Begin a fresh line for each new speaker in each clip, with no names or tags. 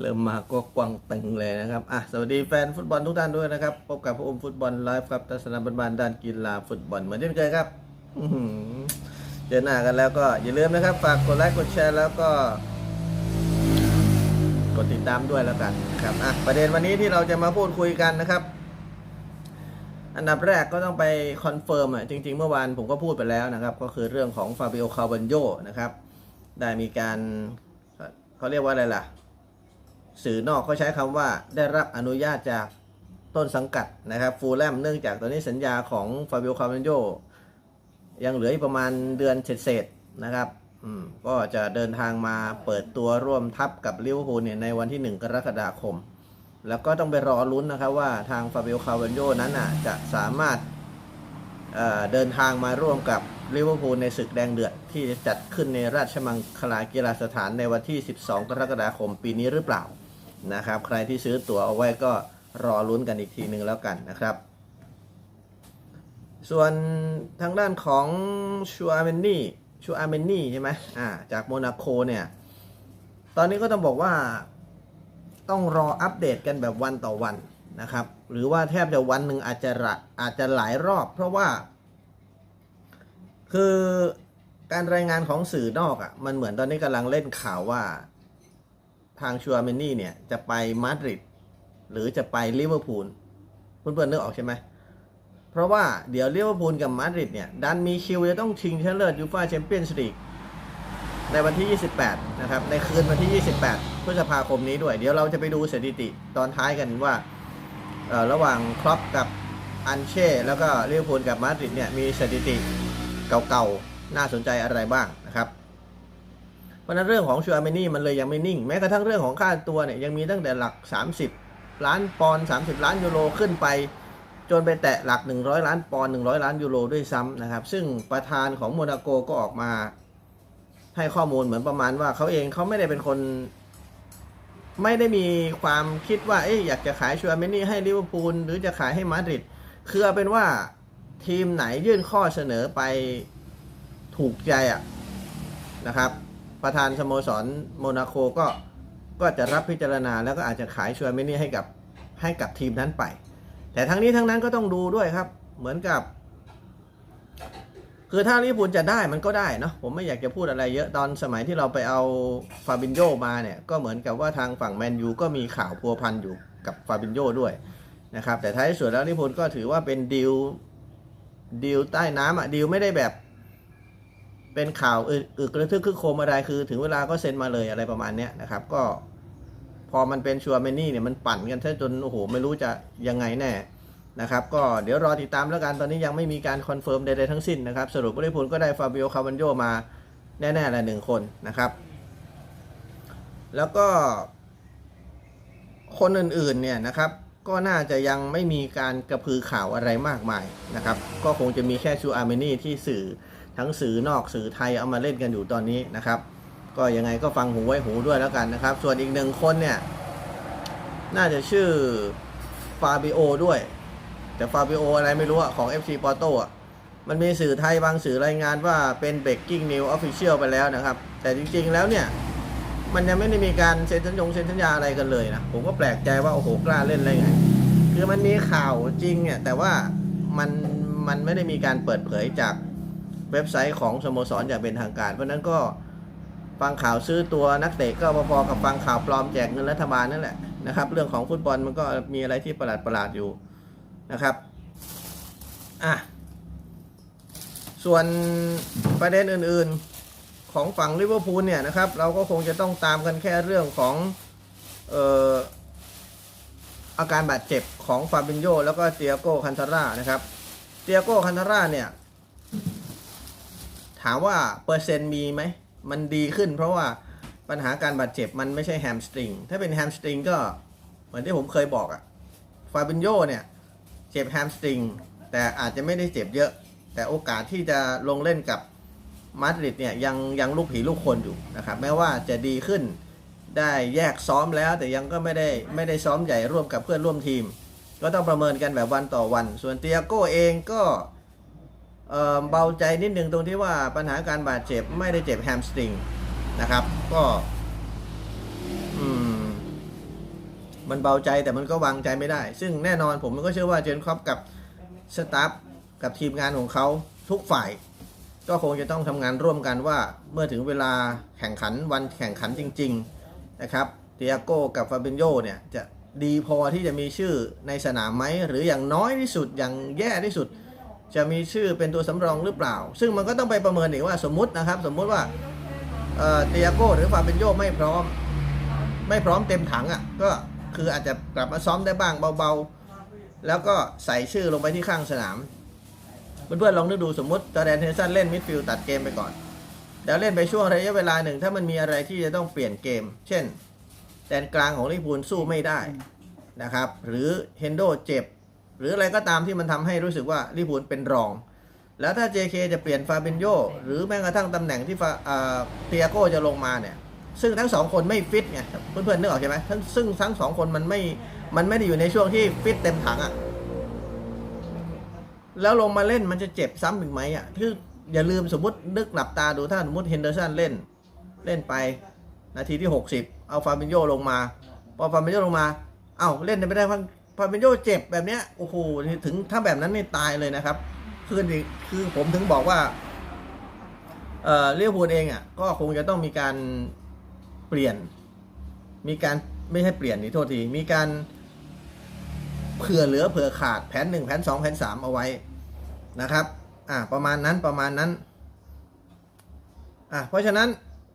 เริ่มมาก็กวางตึงเลยนะครับ อะ สวัสดีแฟนฟุตบอลทุกท่านด้วยนะครับ พบกับพระอมฟุตบอลไลฟ์ครับทัศนบันบานด้านกีฬาฟุตบอลเหมือนเช่นเคยครับอื้อหือเจอหน้ากันแล้วก็อย่าลืมนะครับ ฝากกดไลค์กดแชร์แล้วก็ กดติดตามด้วยแล้วกันครับ อะ ประเด็นวันนี้ที่เราจะมาพูดคุยกันนะครับอันดับแรกก็ต้องไปคอนเฟิร์มอะจริง ๆ เมื่อวานผมก็พูดไปแล้วนะครับ ก็คือเรื่องของฟาบิโอคาบันโยนะครับ ได้มีการเขาเรียกว่าอะไรล่ะ สื่อนอกเขาใช้คำว่าได้รับอนุญาตจากต้นสังกัดนะครับฟูลแลมเนื่องจากตอนนี้สัญญาของฟาบิโอคาบันโยยังเหลืออีกประมาณเดือนเศษๆนะครับก็จะเดินทางมาเปิดตัวร่วมทัพกับลิเวอร์พูลเนี่ยในวันที่ 1 กรกฎาคม แล้วก็ต้องไปรอลุ้นนะครับว่าทางฟาบิโอคาบันโยนั้นน่ะจะสามารถเเดินทางมาร่วมกับลิเวอร์พูลในศึกแดงเดือด ที่จะจัดขึ้นในราชมังคลากีฬาสถานในวันที่ 12 กรกฎาคมปีนี้หรือเปล่า นะครับ ใครที่ซื้อตั๋วเอาไว้ก็รอลุ้นกันอีกทีหนึ่งแล้วกันนะครับ ส่วนทางด้านของชูอาเมนนี่ชูอาเมนนี่ใช่ไหมอ่าจากโมนาโคเนี่ย ตอนนี้ก็ต้องบอกว่าต้องรออัปเดตกันแบบวันต่อวันนะครับ หรือว่าแทบจะวันหนึ่งอาจจะละอาจจะหลายรอบ เพราะว่า คือการรายงานของสื่อนอกอะ่ะมันเหมือนตอนนี้กำลังเล่นข่าวว่า ทางชัวเมนนี่เนี่ยจะไปมาดริดหรือจะไปลิเวอร์พูลเพื่อนๆนึกออกใช่ไหมเพราะว่าเดี๋ยวลิเวอร์พูลกับมาดริดเนี่ยดันมีคิวจะต้องชิงชนะเลิศยูฟ่าแชมเปี้ยนส์ลีกในวันที่ 28 นะครับ ในคืนวันที่ 28 พฤษภาคมนี้ด้วย เดี๋ยวเราจะไปดูสถิติตอนท้ายกันว่า ระหว่างครอปกับอันเช่ แล้วก็ลิเวอร์พูลกับมาดริดเนี่ย มีสถิติเก่าๆ น่าสนใจอะไรบ้าง รับเพราะนั้นเรื่องของชูอาเมนี่มันเลยยังไม่นิ่ง แม้กระทั่งเรื่องของค่าตัวเนี่ยยังมีตั้งแต่หลัก 30 ล้านปอนด์30 ล้านยูโรขึ้นไป จนไปแตะหลัก 100 ล้านปอนด์100 ล้านยูโรด้วยซ้ำนะครับ ซึ่งประธานของโมนาโกก็ออกมา ให้ข้อมูลเหมือนประมาณว่าเขาเองเขาไม่ได้เป็นคน ไม่ได้มีความคิดว่าเอ๊ะอยากจะขายชัวเมนี่ให้ลิเวอร์พูลหรือจะขายให้มาดริดคือเป็นว่าทีมไหนยื่นข้อเสนอไปถูกใจอะนะครับ ประธานสโมสรโมนาโคก็ก็จะรับพิจารณาแล้วก็อาจจะขายชัวเมนี่ให้กับให้กับทีมนั้นไป แต่ทั้งนี้ทั้งนั้นก็ต้องดูด้วยครับ เหมือนกับ คือถ้าลิเวอร์พูลจะได้มันก็ได้เนาะผมไม่อยากจะพูดอะไรเยอะตอนสมัยที่เราไปเอาฟาบินโยมาเนี่ย ก็เหมือนกับว่าทางฝั่งแมนยูก็มีข่าวพัวพันอยู่กับฟาบินโยด้วยนะครับแต่ท้ายสุดแล้วลิเวอร์พูลก็ถือว่าเป็นดีลดีลใต้น้ำอะดีลไม่ได้แบบ เป็นข่าวอึอึกระทึกคึกโครมอะไรคือ ถึงเวลาก็เซ็นมาเลยอะไรประมาณเนี้ยนะครับ ก็ พอมันเป็นชัวร์เมนี่เนี่ยมันปั่นกันแท้จนโอ้โหไม่รู้จะยังไงแน่นะครับก็เดี๋ยวรอติดตามแล้วกันตอนนี้ยังไม่มีการคอนเฟิร์มใดๆทั้งสิ้นนะครับ สรุปว่าลิพูลก็ได้ฟาบิโอคาบันโยมาแน่ๆละหนึ่งคนนะครับ แล้วก็คนอื่นๆเนี่ยนะครับ ก็น่าจะยังไม่มีการกระพือข่าวอะไรมากมายนะครับ ก็คงจะมีแค่ชูอาร์เมนี่ที่สื่อ ทั้งสื่อนอกสื่อไทยเอามาเล่นกันอยู่ตอนนี้นะครับ ก็ยังไงก็ฟังหูไว้หูด้วยแล้วกันนะครับ ส่วนอีกหนึ่งคนเนี่ย น่าจะชื่อฟาบิโอด้วย แต่ฟาบิโออะไรไม่รู้อะของ FC p o r t o อะมันมีสื่อไทยบางสื่อรายงานว่าเป็น breaking news official ไปแล้วนะครับ แต่จริงๆแล้วเนี่ย มันยังไม่ได้มีการเซ็นสัญญงเซ็นสัญญาอะไรกันเลยนะ ผมก็แปลกใจว่า โอ้โห กล้าเล่นอะได้ไง คือมันมีข่าวจริงเนี่ย แต่ว่ามันมันไม่ได้มีการเปิดเผยจาก เว็บไซต์ของสโมสรอย่างเป็นทางการ เพราะนั้นก็ฟังข่าวซื้อตัวนักเตะก็พอๆกับฟังข่าวปลอมแจกเงินรัฐบาลนั่นแหละนะครับ เรื่องของฟุตบอลมันก็มีอะไรที่ประหลาดประหลาดๆอยู่นะครับอะส่วนประเด็นอื่นๆของฝั่งลิเวอร์พูลเนี่ยนะครับ เราก็คงจะต้องตามกันแค่เรื่องของเอ่ออาการบาดเจ็บของฟาบินโยแล้วก็เตียโก้คันทาร่านะครับ เตียโก้คันทาร่าเนี่ย ถามว่าเปอร์เซ็นต์มีไหม มันดีขึ้นเพราะว่าปัญหาการบาดเจ็บมันไม่ใช่แฮมสตริง ถ้าเป็นแฮมสตริงก็เหมือนที่ผมเคยบอกอะฟาบินโยเนี่ยเจ็บแฮมสตริง แต่อาจจะไม่ได้เจ็บเยอะ แต่โอกาสที่จะลงเล่นกับมาดริดเนี่ยยังยังลูกผีลูกคนอยู่นะครับ แม้ว่าจะดีขึ้นได้แยกซ้อมแล้ว แต่ยังก็ไม่ได้ไม่ได้ซ้อมใหญ่ร่วมกับเพื่อนร่วมทีม ก็ต้องประเมินกันแบบวันต่อวัน ส่วนเตียโก้เองก็ เบาใจนิดนึงตรงที่ว่าปัญหาการบาดเจ็บไม่ได้เจ็บแฮมสตริงนะครับ ก็มมันเบาใจแต่มันก็วางใจไม่ได้ ซึ่งแน่นอนผมก็เชื่อว่าเจนครอปกับสตาฟกับทีมงานของเขาทุกฝ่าย ก็คงจะต้องทำงานร่วมกันว่าเมื่อถึงเวลาแข่งขันวันแข่งขันจริง ๆ นะครับเตียโก้กับฟาเบนโยเนี่ยจะดีพอที่จะมีชื่อในสนามไหมหรืออย่างน้อยที่สุดอย่างแย่ที่สุด จะมีชื่อเป็นตัวสำรองหรือเปล่า ซึ่งมันก็ต้องไปประเมินอีกว่าสมมุตินะครับ สมมุติว่าเตียโก้หรือฟาเบนโยไม่พร้อม ไม่พร้อมเต็มถังอะก็คืออาจจะกลับมาซ้อมได้บ้างเบาๆ แล้วก็ใส่ชื่อลงไปที่ข้างสนาม เพื่อนๆลองนึกดูสมมติจอร์แดนเทนสันเล่นมิดฟิลด์ตัดเกมไปก่อนแล้วเล่นไปช่วงระยะเวลาหนึ่ง ถ้ามันมีอะไรที่จะต้องเปลี่ยนเกม เช่นแดนกลางของลิเวอร์พูลสู้ไม่ได้นะครับ หรือเฮนโดเจ็บ หรืออะไรก็ตามที่มันทำให้รู้สึกว่าลิพูลเป็นรอง แล้วถ้า JK จะเปลี่ยนฟาเบนโยหรือแม้กระทั่งตำแหน่งที่ฟาอ่าเตียโกจะลงมาเนี่ยซึ่งทั้งสองคนไม่ฟิตไงเพื่อนๆนึกออกใช่ไหมทั้งซึ่งทั้งสองคนมันไม่มันไม่ได้อยู่ในช่วงที่ฟิตเต็มถังอะ่ะแล้วลงมาเล่นมันจะเจ็บซ้ำอีกไหมอะ่ะคืออย่าลืมสมมตินึกหลับตาดูถ้าสมมติเฮนเดอร์สันเล่นเล่นไปนาทีที่ 60 เอาฟาบินโยลงมา พอฟาบินโยลงมา เอ้าเล่นไม่ได้ฟา ฟาบินโยเจ็บแบบเนี้ยโอ้โหถึงถ้าแบบนั้นนี่ตายเลยนะครับ คือคือผมถึงบอกว่า เอ่อเรียวพูลเองอะ ก็คงจะต้องมีการเปลี่ยน มีการไม่ใช่เปลี่ยนนี่โทษที มีการเผื่อเหลือเผื่อขาดแผนหนึ่งแผนสองแผนสามเอาไว้นะครับ อ่าประมาณนั้นประมาณนั้น อะเพราะฉะนั้น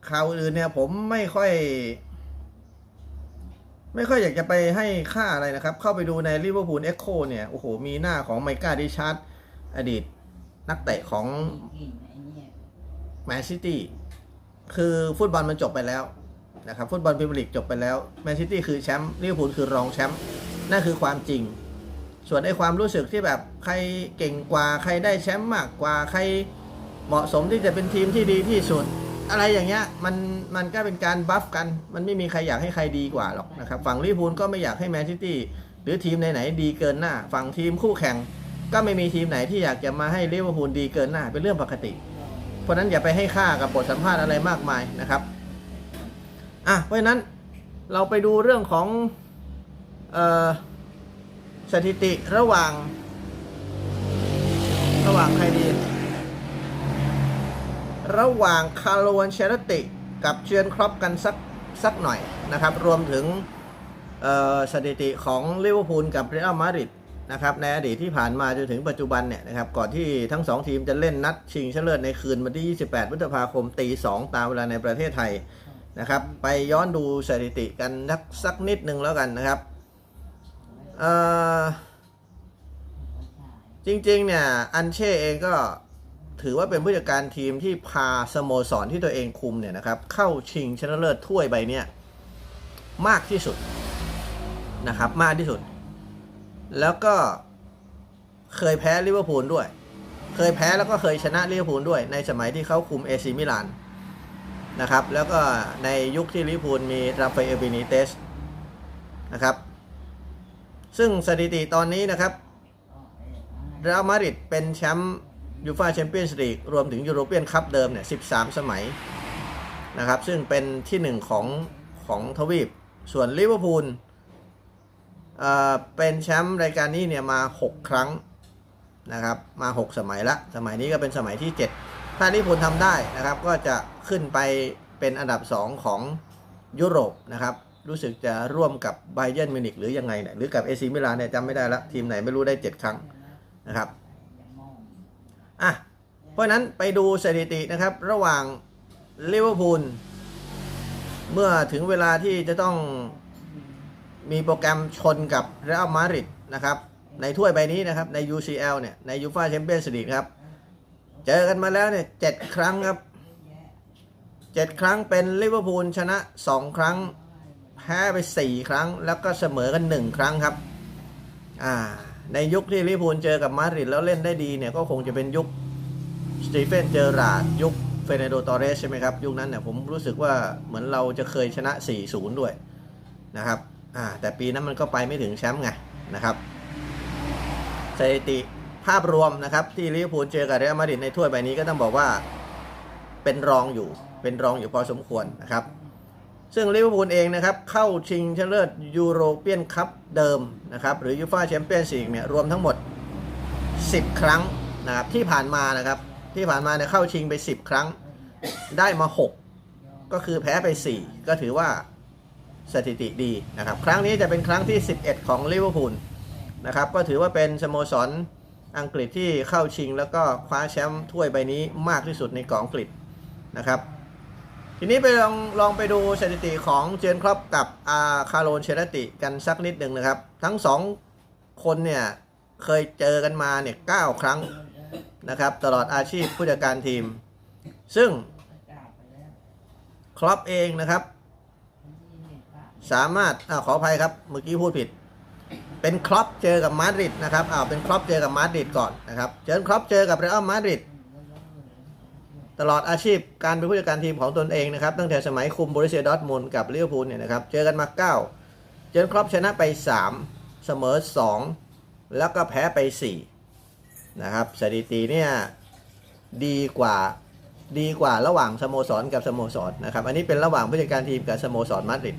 ข่าวอื่นเนี่ยผมไม่ค่อย ไม่ค่อยอยากจะไปให้ค่าอะไรนะครับ เข้าไปดูในลิเวอร์พูลเอ็กโคเนี่ย โอ้โห มีหน้าของไมก้าดิชาร์ดอดีตนักเตะของแมนซิตี้คือฟุตบอลมันจบไปแล้วนะครับฟุตบอลพรีเมียร์ลีกจบไปแล้วแมนซิตี้คือแชมป์ลิเวอร์พูลคือรองแชมป์นั่นคือความจริง ส่วนไอ้ความรู้สึกที่แบบใครเก่งกว่าใครได้แชมป์มากกว่าใครเหมาะสมที่จะเป็นทีมที่ดีที่สุด อะไรอย่างเงี้ยมันมันก็เป็นการบัฟกัน มันไม่มีใครอยากให้ใครดีกว่าหรอกนะครับฝั่งลิเวอร์พูลก็ไม่อยากให้แมนซิตี้หรือทีมไหนๆดีเกินหน้า ฝั่งทีมคู่แข่ง ก็ไม่มีทีมไหนที่อยากจะมาให้ลิเวอร์พูลดีเกินหน้า เป็นเรื่องปกติ เพราะนั้นอย่าไปให้ค่ากับบทสัมภาษณ์อะไรมากมายนะครับอะเพราะนั้นเราไปดูเรื่องของเออสถิติระหว่าง ระหว่างใครดี ระหว่างคาร์โลวนเชลติกับเชียนครอปกันสักสักหน่อยนะครับ รวมถึงสถิติของลิเวอร์พูลกับเรอัลมาดริดนะครับในอดีตที่ผ่านมาจนถึงปัจจุบันเนี่ยนะครับก่อนที่ทั้งสองทีมจะเล่นนัดชิงชนะเลิศในคืนวันที่ 28 พฤษภาคมตี 2 ตามเวลาในประเทศไทยนะครับ ไปย้อนดูสถิติกันสักสักนิดนึงแล้วกันนะครับจริงๆเนี่ยอันเช่เองก็ ถือว่าเป็นผู้จัดการทีมที่พาสโมสรที่ตัวเองคุมเนี่ยนะครับ เข้าชิงชนะเลิศถ้วยใบเนี้ยมากที่สุดนะครับ มากที่สุด แล้วก็เคยแพ้ลิเวอร์พูลด้วย เคยแพ้แล้วก็เคยชนะลิเวอร์พูลด้วย ในสมัยที่เขาคุมเอซิมิลานนะครับ แล้วก็ในยุคที่ลิเวอร์พูลมีราฟาเอลบินิเตสนะครับ ซึ่งสถิติตอนนี้นะครับ เรอัลมาดริดเป็นแชมป์ ยูฟาแชมเปี้ยนส์ลีกรวมถึงยูโรเปียนคัพเดิมเนี่ย 13 สมัยนะครับ ซึ่งเป็นที่หนึ่งของของทวีป ส่วนลิเวอร์พูลเอ่อเป็นแชมป์รายการนี้เนี่ยมา 6 ครั้งนะครับ มา 6 สมัยละ สมัยนี้ก็เป็นสมัยที่ 7 ถ้าลิเวอร์พูลทำได้นะครับ ก็จะขึ้นไปเป็นอันดับ 2 ของยุโรปนะครับ รู้สึกจะร่วมกับไบเยนมิวนิกหรือยังไงเนี่ยหรือกับเอซิมิลานเนี่ยจำไม่ได้ละทีมไหนไม่รู้ได้ 7 ครั้งนะครับ อะเพราะนั้นไปดูสถิตินะครับ ระหว่างลิเวอร์พูลเมื่อถึงเวลาที่จะต้องมีโปรแกรมชนกับเรอัลมาดริดนะครับในถ้วยใบนี้นะครับ ใน UCL เนี่ย ในยูฟาแชมเปี้ยนส์ลีกครับ เจอกันมาแล้วเนี่ยเจ็ดครั้งครับเจ็ดครั้งเป็นลิเวอร์พูลชนะ2ครั้ง แพ้ไป4ครั้ง แล้วก็เสมอกัน1ครั้งครับ อ่า ในยุคที่ลิพูลเจอกับมาดริดแล้วเล่นได้ดีเนี่ยก็คงจะเป็นยุคสตีเฟนเจอราร์ดยุคเฟเนโดตอเรสใช่ไหมครับ ยุคนั้นเนี่ยผมรู้สึกว่าเหมือนเราจะเคยชนะ 4-0 ด้วยนะครับอ่าแต่ปีนั้นมันก็ไปไม่ถึงแชมป์ไงนะครับสถิติภาพรวมนะครับที่ลิเวอร์พูลเจอกับเรอัลมาดริดในถ้วยใบนี้ก็ต้องบอกว่าเป็นรองอยู่เป็นรองอยู่พอสมควรนะครับ ซึ่งลิเวอร์พูลเองนะครับ เข้าชิงชนะเลิศยูโรเปียนคัพเดิมนะครับ หรือยูฟ่าแชมเปี้ยนส์ลีกเนี่ยรวมทั้งหมด 10 ครั้งนะครับที่ผ่านมานะครับ ที่ผ่านมาเนี่ยเข้าชิงไป 10 ครั้งได้มา 6 ก็คือแพ้ไป 4 ก็ถือว่าสถิติดีนะครับ ครั้งนี้จะเป็นครั้งที่ 11 ของลิเวอร์พูลนะครับก็ถือว่าเป็นสโมสรอังกฤษที่เข้าชิง แล้วก็คว้าแชมป์ถ้วยใบนี้มากที่สุดในกาะอังกฤษนะครับ ทีนี้ไปลองลองไปดูสถิติของเจนครอปกับอาคาโรนเชลติกันสักนิดหนึ่งนะครับ ทั้งสองคนเนี่ยเคยเจอกันมาเนี่ยเครั้งนะครับ ตลอดอาชีพผู้จัดการทีม ซึ่งครอปเองนะครับ สามารถอาขออภัยครับเมื่อกี้พูดผิด เป็นครอปเจอกับมาดริดนะครับอ้าวเป็นครอปเจอกับมาดริดก่อนนะครับเจอครอปเจอกับเรอัลมาดริด ตลอดอาชีพการเป็นผู้จัดการทีมของตนเองนะครับ ตั้งแต่สมัยคุมบริเซียดอทมุนกับลิเวอร์พูลเนี่ยนะครับ เจอกันมา 9 เจอครอปชนะไป 3 เสมอ 2 แล้วก็แพ้ไป 4 นะครับสถิติเนี่ยดีกว่าดีกว่าระหว่างสโมสรกับสโมสรนะครับ อันนี้เป็นระหว่างผู้จัดการทีมกับสโมสรมาดริด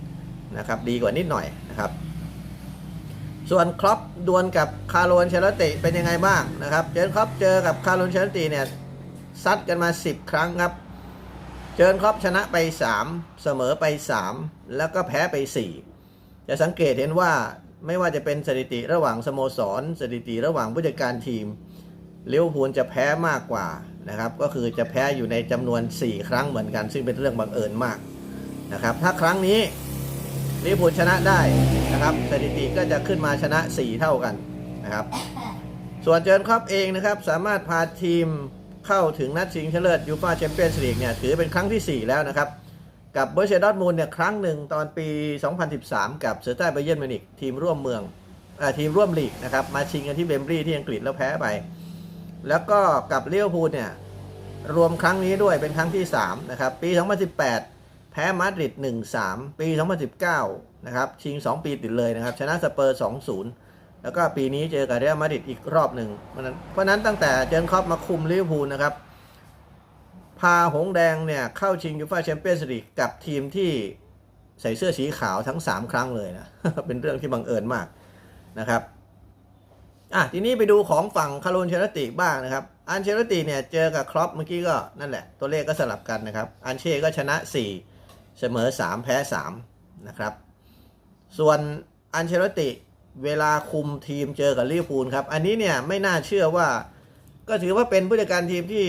นะครับดีกว่านิดหน่อยนะครับ ส่วนครอปดวลกับคาร์โลนเชลติเป็นยังไงบ้างนะครับ เจอครอปเจอกับคาร์โลนเชลติเนี่ย ซัดกันมา 10 ครั้งครับ เจิญครอปชนะไป 3 เสมอไป 3 แล้วก็แพ้ไป 4 จะสังเกตเห็นว่าไม่ว่าจะเป็นสถิติระหว่างสโมสร สถิติระหว่างผู้จัดการทีมเลิเวพูลจะแพ้มากกว่านะครับ ก็คือจะแพ้อยู่ในจำนวน 4 ครั้งเหมือนกัน ซึ่งเป็นเรื่องบังเอิญมากนะครับ ถ้าครั้งนี้ลิเวอร์พูลชนะได้นะครับ สถิติก็จะขึ้นมาชนะ 4 เท่ากันนะครับ ส่วนเจิญครอปเองนะครับ สามารถพาทีม เข้าถึงนัดชิงชนะเลิศยูฟ่าแชมเปี้ยนส์ลีกเนี่ยถือเป็นครั้งทีสี่4 แล้วนะครับ กับเบอร์เชดอร์ทมูลเนี่ยครั้งหนึ่งตอนปี 2013 กับเซอร์ใต้ไบเยนมินิกทีมร่วมเมืองอทีมร่วมลีกนะครับมาชิงกันที่เบมบรีที่อังกฤษแล้วแพ้ไป แล้วก็กับเลี้ยวพูลเนี่ยรวมครั้งนี้ด้วยเป็นครั้งที่ 3 นะครับ ปี 2018 แพ้มาดริด 1-3 ปี 2019 นะครับ ชิง 2 ปีติดเลยนะครับ ชนะสเปอร์ 2-0 แล้วก็ปีนี้เจอกับเรอัลมาดริดอีกรอบหนึ่งเพราะนั้นเพราะนั้นตั้งแต่เจอครอปมาคุมลิเวอร์พูลนะครับ พาหงส์แดงเนี่ยเข้าชิงยูฟ่าแชมเปี้ยนส์ลีกกับทีมที่ใส่เสื้อสีขาวทั้ง 3 ครั้งเลยนะ เป็นเรื่องที่บังเอิญมากนะครับอะทีนี้ไปดูของฝั่งคาร์ลนเชลติบ้างนะครับ อันเชลติเนี่ยเจอกับครอปเมื่อกี้ก็นั่นแหละ ตัวเลขก็สลับกันนะครับ อันเช่ก็ชนะ 4 เสมอ 3 แพ้ 3 นะครับ ส่วนอันเชลติ เวลาคุมทีมเจอกับลิเวอร์พูลครับ อันนี้เนี่ยไม่น่าเชื่อว่า ก็ถือว่าเป็นผู้จัดการทีมที่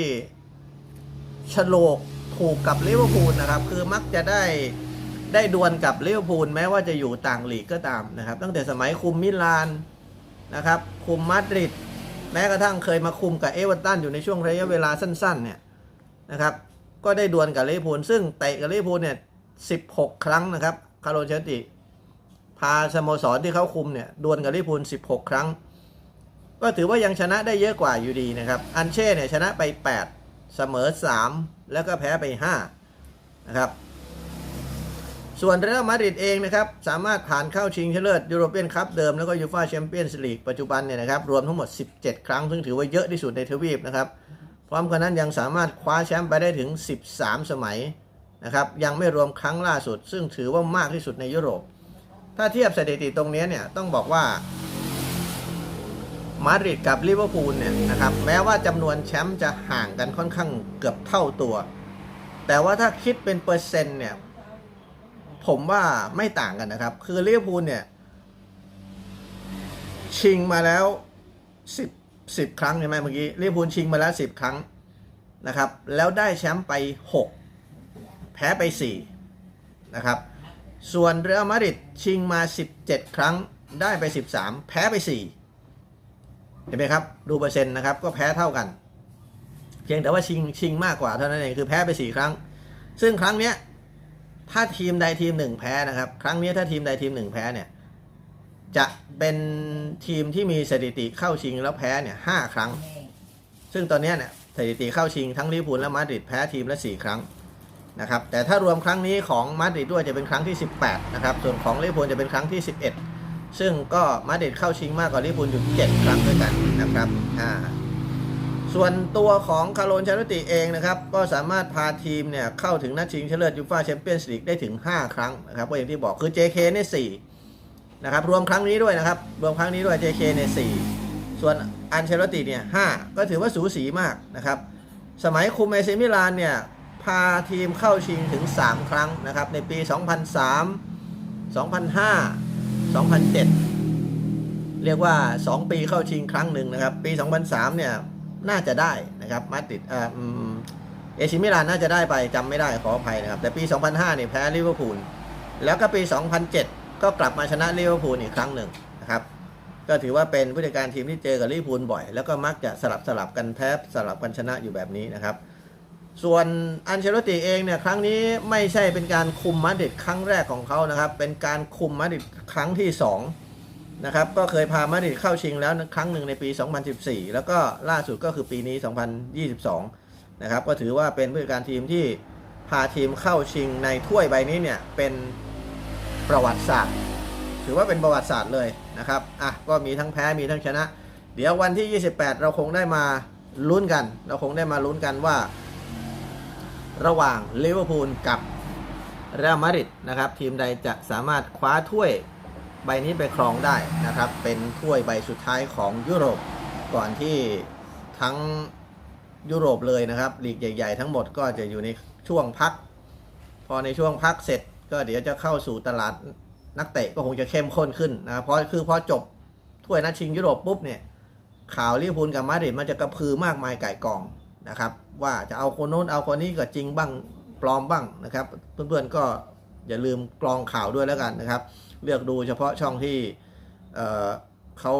ฉลกถูกกับลิเวอร์พูลนะครับ คือมักจะได้ได้ดวลกับลิเวอร์พูลแม้ว่าจะอยู่ต่างลีกก็ตามนะครับ ตั้งแต่สมัยคุมมิลานนะครับ คุมมาดริดแม้กระทั่งเคยมาคุมกับเอเวอร์ตันอยู่ในช่วงระยะเวลาสั้น ๆ เนี่ยนะครับ ก็ได้ดวลกับลิเวอร์พูลซึ่งเตะกับลิเวอร์พูลเนี่ย 16 ครั้งนะครับคาร์โลเชติ พาสโมสรที่เขาคุมเนี่ยดวลกับลิพูล 16 ครั้ง ก็ถือว่ายังชนะได้เยอะกว่าอยู่ดีนะครับ อันเช่เนี่ยชนะไป 8 เสมอ 3 แล้วก็แพ้ไป 5 นะครับ ส่วนเรอัลมาดริดเองนะครับ สามารถผ่านเข้าชิงชนะเลิศยูโรเปียนคัพเดิมแล้วก็ยูฟ่าแชมเปี้ยนส์ลีกปัจจุบันเนี่ยนะครับ รวมทั้งหมด 17 ครั้ง ซึ่งถือว่าเยอะที่สุดในทวีปนะครับ พร้อมกันนั้นยังสามารถคว้าแชมป์ไปได้ถึง 13 สมัยนะครับ ยังไม่รวมครั้งล่าสุด ซึ่งถือว่ามากที่สุดในยุโรป ถ้าเทียบสถิติตรงนี้เนี่ยต้องบอกว่ามาดริดกับลิเวอร์พูลเนี่ยนะครับแม้ว่าจำนวนแชมป์จะห่างกันค่อนข้างเกือบเท่าตัว แต่ว่าถ้าคิดเป็นเปอร์เซ็นต์เนี่ยผมว่าไม่ต่างกันนะครับ คือลิเวอร์พูลเนี่ย ชิงมาแล้วสิบสิบครั้งใช่ไหมเมื่อกี้ลิเวอร์พูลชิงมาแล้วสิบครั้งนะครับ แล้วได้แชมป์ไปหกแพ้ไปสี่นะครับ ส่วนเรอัลมาดริดชิงมาสิบเจ็ดครั้งได้ไปสิบสามแพ้ไปสี่เห็นไหมครับ ดูเปอร์เซ็นต์นะครับ ก็แพ้เท่ากัน เพียงแต่ว่าชิงชิงมากกว่าเท่านั้นเองคือแพ้ไปสี่ครั้ง ซึ่งครั้งเนี้ยถ้าทีมใดทีมหนึ่งแพ้นะครับ ครั้งนี้ถ้าทีมใดทีมหนึ่งแพ้เนี่ยจะเป็นทีมที่มีสถิติเข้าชิงแล้วแพ้เนี่ยห้าครั้ง ซึ่งตอนนี้เนี่ยสถิติเข้าชิงทั้งลิเวอร์พูลและมาดริดแพ้ทีมละสี่ครั้ง นะครับแต่ถ้ารวมครั้งนี้ของมาดริดด้วยจะเป็นครั้งที่ 18 นะครับ ส่วนของลิเวอร์พูลจะเป็นครั้งที่ 11 ซึ่งก็มาดริดเข้าชิงมากกว่าลิเวอร์พูลอยู่7ครั้งด้วยกันนะครับอ่าส่วนตัวของคาร์โลนชารุติเองนะครับ ก็สามารถพาทีมเนี่ยเข้าถึงนัดชิงชนะเลิศยูฟ่าแชมเปี้ยนส์ลีกได้ถึง 5 ครั้งนะครับก็อย่างที่บอกคือ JK เนี่ย4นะครับรวมครั้งนี้ด้วยนะครับ รวมครั้งนี้ด้วย JK เนี่ย4ส่วนอันเชลติเนี่ย5ก็ถือว่าสูสีมากนะครับ สมัยคุมเอซิมิลานเนี่ย พาทีมเข้าชิงถึง 3 ครั้งนะครับ ในปี 2003 2005 2007 เรียกว่า 2 ปีเข้าชิงครั้งหนึ่งนะครับ ปี 2003 เนี่ย น่าจะได้นะครับ มาดริดเอ่ออืมเอซิมิลานน่าจะได้ไปจำไม่ได้ขออภัยนะครับ แต่ปี 2005 เนี่ยแพ้ลิเวอร์พูลแล้วก็ปี 2007 ก็กลับมาชนะลิเวอร์พูลอีกครั้งหนึ่งนะครับก็ถือว่าเป็นผู้จัดการทีมที่เจอกับลิเวอร์พูลบ่อย แล้วก็มักจะสลับสลับกันแพ้สลับกันชนะอยู่แบบนี้นะครับ ส่วนอันเชลติเองเนี่ยครั้งนี้ไม่ใช่เป็นการคุมมาดริดครั้งแรกของเขานะครับ เป็นการคุมมาดริดครั้งที่2นะครับก็เคยพามาดริดเข้าชิงแล้วครั้งหนึ่งในปี 2014 แล้วก็ล่าสุดก็คือปีนี้ 2022 นะครับก็ถือว่าเป็นผู้จัดการทีมที่พาทีมเข้าชิงในถ้วยใบนี้เนี่ยเป็นประวัติศาสตร์ ถือว่าเป็นประวัติศาสตร์เลยนะครับอะก็มีทั้งแพ้มีทั้งชนะ เดี๋ยววันที่ 28 เราคงได้มาลุ้นกัน เราคงได้มาลุ้นกันว่า ระหว่างลิเวอร์พูลกับเรอัลมาดริดนะครับทีมใดจะสามารถคว้าถ้วยใบนี้ไปครองได้นะครับ เป็นถ้วยใบสุดท้ายของยุโรปก่อนที่ทั้งยุโรปเลยนะครับลีกใหญ่ ๆ ทั้งหมดก็จะอยู่ในช่วงพัก พอในช่วงพักเสร็จ ก็เดี๋ยวจะเข้าสู่ตลาดนักเตะก็คงจะเข้มข้นขึ้นนะเพราะคือพอจบถ้วยนัดชิงยุโรปปุ๊บเนี่ยข่าวลิเวอร์พูลกับมาดริดมันจะกระพือมากมายไก่กอง นะครับ ว่าจะเอาคนโน้นเอาคนนี้ก็จริงบ้างปลอมบ้างนะครับ เพื่อนๆก็อย่าลืมกรองข่าวด้วยแล้วกันนะครับ เลือกดูเฉพาะช่องที่เเขา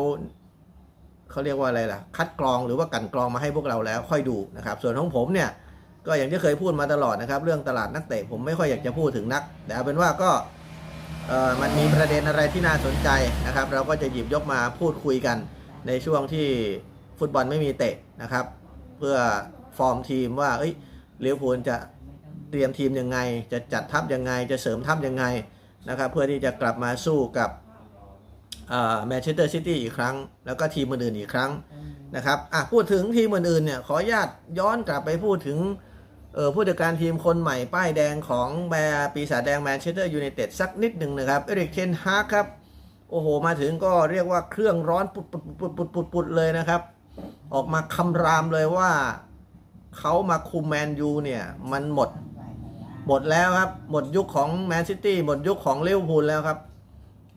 เขาเรียกว่าอะไรล่ะ คัดกรองหรือว่ากันกรองมาให้พวกเราแล้วค่อยดูนะครับ ส่วนของผมเนี่ยก็อย่างที่เคยพูดมาตลอดนะครับ เรื่องตลาดนักเตะผมไม่ค่อยอยากจะพูดถึงนัก แต่เอาเป็นว่าก็มันมีประเด็นอะไรที่น่าสนใจนะครับ เราก็จะหยิบยกมาพูดคุยกันในช่วงที่ฟุตบอลไม่มีเตะนะครับ เพื่อ ฟอร์มทีมว่าเอ้ยลิเวพูลจะเตรียมทีมยังไง จะจัดทัพยังไง จะเสริมทัพยังไงนะครับเพื่อที่จะกลับมาสู้กับแมนเชสเตอร์ซิตี้อีกครั้ง แล้วก็ทีมอื่นอีกครั้งนะครับอะพูดถึงทีมอื่นเนี่ยขออนุญาตย้อนกลับไปพูดถึงเออผู้จัดการทีมคนใหม่ป้ายแดงของแบร์ปีศาจแดงแมนเชสเตอร์ยูไนเต็ดสักนิดหนึ่งนะครับเอริกเทนฮากครับโอ้โห มาถึงก็เรียกว่าเครื่องร้อนปุดปุดปุดปุดปุดปุดเลยนะครับ ออกมาคำรามเลยว่า เขามาคุมแมนยูเนี่ย มันหมด หมดแล้วครับ หมดยุคของแมนซิตี้หมดยุคของลิเวอร์พูลแล้วครับ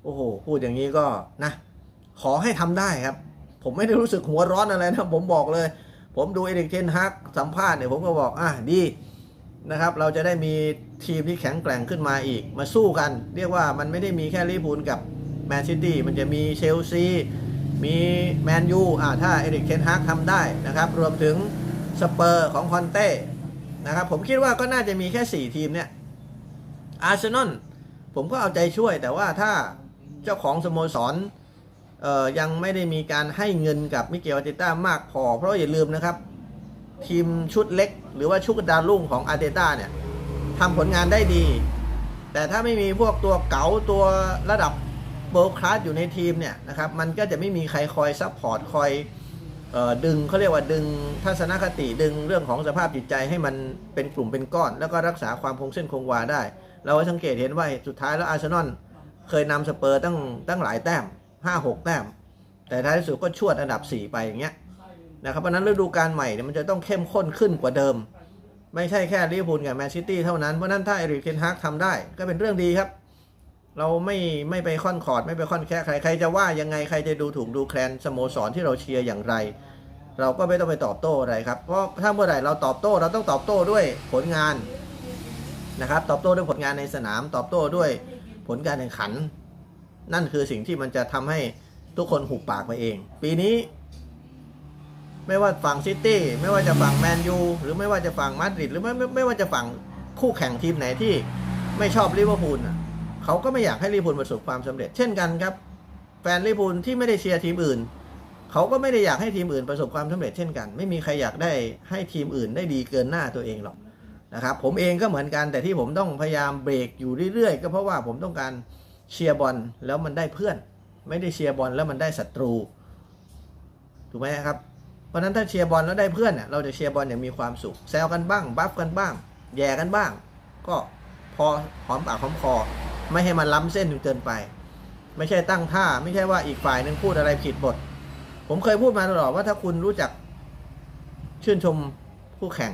โอ้โห พูดอย่างนี้ก็นะ ขอให้ทำได้ครับ ผมไม่ได้รู้สึกหัวร้อนอะไรนะผมบอกเลย ผมดูเอริกเทนฮักสัมภาษณ์เนี่ยผมก็บอกอะดีนะครับ เราจะได้มีทีมที่แข็งแกร่งขึ้นมาอีก มาสู้กัน เรียกว่ามันไม่ได้มีแค่ลิเวอร์พูลกับแมนซิตี้มันจะมีเชลซีมีแมนยูอ่าถ้าเอริกเทนฮากทำได้นะครับ รวมถึง สเปอร์ของคอนเต้นะครับผมคิดว่าก็น่าจะมีแค่ 4 ทีมเนี่ยอาร์เซนอลผมก็เอาใจช่วยแต่ว่าถ้าเจ้าของสโมสรเอ่อยังไม่ได้มีการให้เงินกับมิเกลอาร์เตต้ามากพอ เพราะอย่าลืมนะครับ ทีมชุดเล็ก หรือว่าชุดดาวรุ่งของอาร์เตต้าเนี่ยทำผลงานได้ดี แต่ถ้าไม่มีพวกตัวเก๋าตัวระดับเบิร์คลาสอยู่ในทีมเนี่ยนะครับมันก็จะไม่มีใครคอยซัพพอร์ตคอย ดึงเขาเรียกว่าดึงทัศนคติดึงเรื่องของสภาพจิตใจให้มันเป็นกลุ่มเป็นก้อน แล้วก็รักษาความคงเส้นคงวาได้ เราสังเกตเห็นว่าสุดท้ายแล้วอาร์เซนอลเคยนำสเปอร์ตั้งตั้งหลายแต้ม 5 6 แต้ม แต่ท้ายที่สุดก็ชวดอันดับ 4 ไปอย่างเงี้ยนะครับเพราะนั้นฤดูกาลใหม่เนี่ยมันจะต้องเข้มข้นขึ้นกว่าเดิม ไม่ใช่แค่ลิเวอร์พูลกับแมนซิตี้เท่านั้นเพราะฉะนั้นถ้าเอริกเทนฮากทำได้ก็เป็นเรื่องดีครับ เราไม่ไม่ไปค่อนคอดไม่ไปค่อนแค่ใครใครจะว่ายังไงใครจะดูถูกดูแคลนสโมสรที่เราเชียร์อย่างไร เราก็ไม่ต้องไปตอบโต้อะไรครับ เพราะถ้าเมื่อไหร่เราตอบโต้เราต้องตอบโต้ด้วยผลงานนะครับ ตอบโต้ด้วยผลงานในสนาม ตอบโต้ด้วยผลการแข่งขัน นั่นคือสิ่งที่มันจะทำให้ทุกคนหุบปากไปเอง ปีนี้ ไม่ว่าฝั่งซิตี้ไม่ว่าจะฝั่งแมนยูหรือไม่ว่าจะฝั่งมาดริดหรือไม่ไม่ไม่ว่าจะฝั่งคู่แข่งทีมไหนที่ไม่ชอบลิเวอร์พูลน่ะ เขาก็ไม่อยากให้ลิเวอร์พูลประสบความสำเร็จ เช่นกันครับ แฟนลิเวอร์พูลที่ไม่ได้เชียร์ทีมอื่น เขาก็ไม่ได้อยากให้ทีมอื่นประสบความสำเร็จเช่นกัน ไม่มีใครอยากได้ให้ทีมอื่นได้ดีเกินหน้าตัวเองหรอกนะครับผมเองก็เหมือนกันแต่ที่ผมต้องพยายามเบรกอยู่เรื่อยๆ ก็เพราะว่าผมต้องการเชียร์บอลแล้วมันได้เพื่อน ไม่ได้เชียร์บอลแล้วมันได้ศัตรูถูกไหมครับเพราะฉะนั้นถ้าเชียร์บอลแล้วได้เพื่อนเนี่ยเราจะเชียร์บอลอย่างมีความสุขแซวกันบ้าง บัฟกันบ้าง แย่กันบ้าง ก็พอหอมปากหอมคอ ไม่ให้มันล้ำเส้นจนเกินไป ไม่ใช่ตั้งท่า ไม่ใช่ว่าอีกฝ่ายหนึ่งพูดอะไรผิดบท ผมเคยพูดมาตลอดว่าถ้าคุณรู้จัก ชื่นชมคู่แข่ง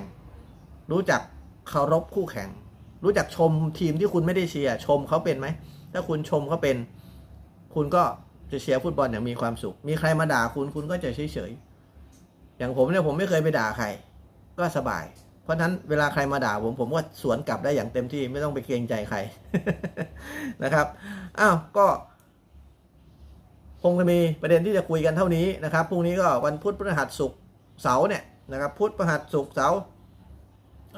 รู้จักเคารพคู่แข่ง รู้จักชมทีมที่คุณไม่ได้เชียร์ชมเขาเป็นไหมถ้าคุณชมเขาเป็น คุณก็จะเชียร์ฟุตบอลอย่างมีความสุข มีใครมาด่าคุณคุณก็จะเฉยเฉยๆอย่างผมเนี่ยผมไม่เคยไปด่าใคร ก็สบาย เพราะฉะนั้นเวลาใครมาด่าผมผมก็สวนกลับได้อย่างเต็มที่ไม่ต้องไปเกรงใจใครนะครับอ้าวก็คงจะมีประเด็นที่จะคุยกันเท่านี้นะครับพรุ่งนี้ก็วันพุธพฤหัสศุกร์เสาร์เนี่ยนะครับพุธพฤหัสศุกร์เสาร์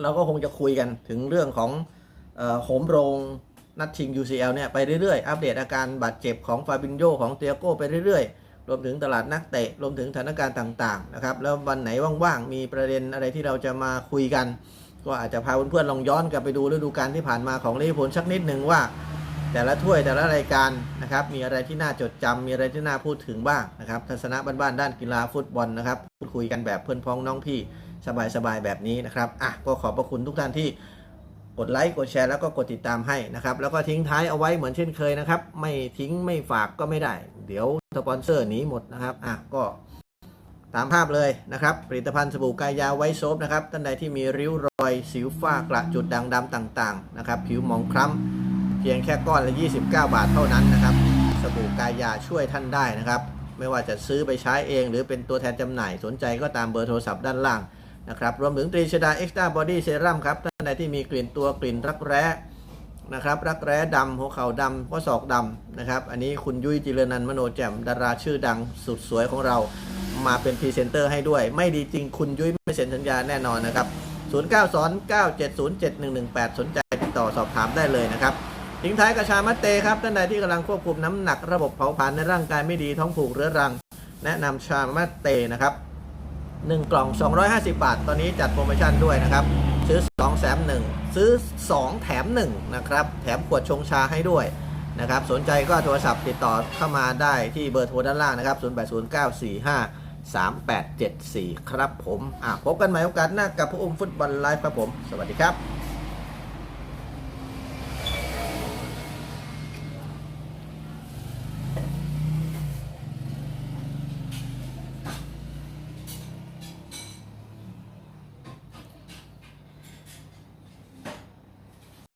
เราก็คงจะคุยกันถึงเรื่องของโหมโรงนัดชิง UCL เนี่ยไปเรื่อยๆ อัปเดตอาการบาดเจ็บของฟาบินโยของเตียโก้ไปเรื่อยๆ รวมถึงตลาดนักเตะ รวมถึงสถานการณ์ต่างๆนะครับ แล้ววันไหนว่างๆ มีประเด็นอะไรที่เราจะมาคุยกัน ก็อาจจะพาเพื่อนๆลองย้อนกลับไปดูฤดูกาลที่ผ่านมาของลิเวอร์พูลสักนิดหนึ่งว่า แต่ละถ้วยแต่ละรายการนะครับ มีอะไรที่น่าจดจำมีอะไรที่น่าพูดถึงบ้างนะครับทัศนะบ้านๆด้านกีฬาฟุตบอลนะครับพูดคุยกันแบบเพื่อนพ้องน้องพี่สบายๆแบบนี้นะครับอะก็ขอบพระคุณทุกท่านที่กดไลค์กดแชร์แล้วก็กดติดตามให้นะครับ แล้วก็ทิ้งท้ายเอาไว้เหมือนเช่นเคยนะครับ ไม่ทิ้งไม่ฝากก็ไม่ได้ เดี๋ยวสปอนเซอร์หนีหมดนะครับอะก็ตามภาพเลยนะครับ ผลิตภัณฑ์สบู่กายยาไวโซฟนะครับท่านใดที่มีริ้วรอย สิวฝ้ากระจุดด่างดำต่างๆนะครับ ผิวหมองคล้ำเพียงแค่ก้อนละ 29 บาทเท่านั้นนะครับ สบู่กายยาช่วยท่านได้นะครับ ไม่ว่าจะซื้อไปใช้เอง หรือเป็นตัวแทนจำหน่ายสนใจก็ตามเบอร์โทรศัพท์ด้านล่างนะครับ รวมถึงตรีชดาเอ็กซ์ต้าบอดี้เซรั่มครับ ท่านใดที่มีกลิ่นตัวกลิ่นรักแร้ นะครับ รักแร้ดำหัวเข่าดำข้อศอกดำนะครับ อันนี้คุณยุ้ยจิรนันมโนแจ่มดาราชื่อดังสุดสวยของเรามาเป็นพรีเซนเตอร์ให้ด้วย ไม่ดีจริงคุณยุ้ยไม่เซ็นสัญญาแน่นอนนะครับ 0 9 2 9 7 0 7 1 1 8 สนใจติดต่อสอบถามได้เลยนะครับทิ้งท้ายกระชามัตเตครับท่านใดที่กำลังควบคุมน้ำหนักระบบเผาผลาญในร่างกายไม่ดีท้องผูกเรื้อรัง แนะนำชามัตเตนะครับ1กล่อง 250 บาท ตอนนี้จัดโปรโมชั่นด้วยนะครับ ซื้อ2แถม1 ซื้อ 2 แถม1นะครับแถมขวดชงชาให้ด้วยนะครับสนใจก็โทรศัพท์ติดต่อเข้ามาได้ที่เบอร์โทรด้านล่างนะครับ 0809453874 ครับผม อะ พบกันใหม่โอกาสหน้ากับผู้อุ้มฟุตบอลไลฟ์ครับผม สวัสดีครับ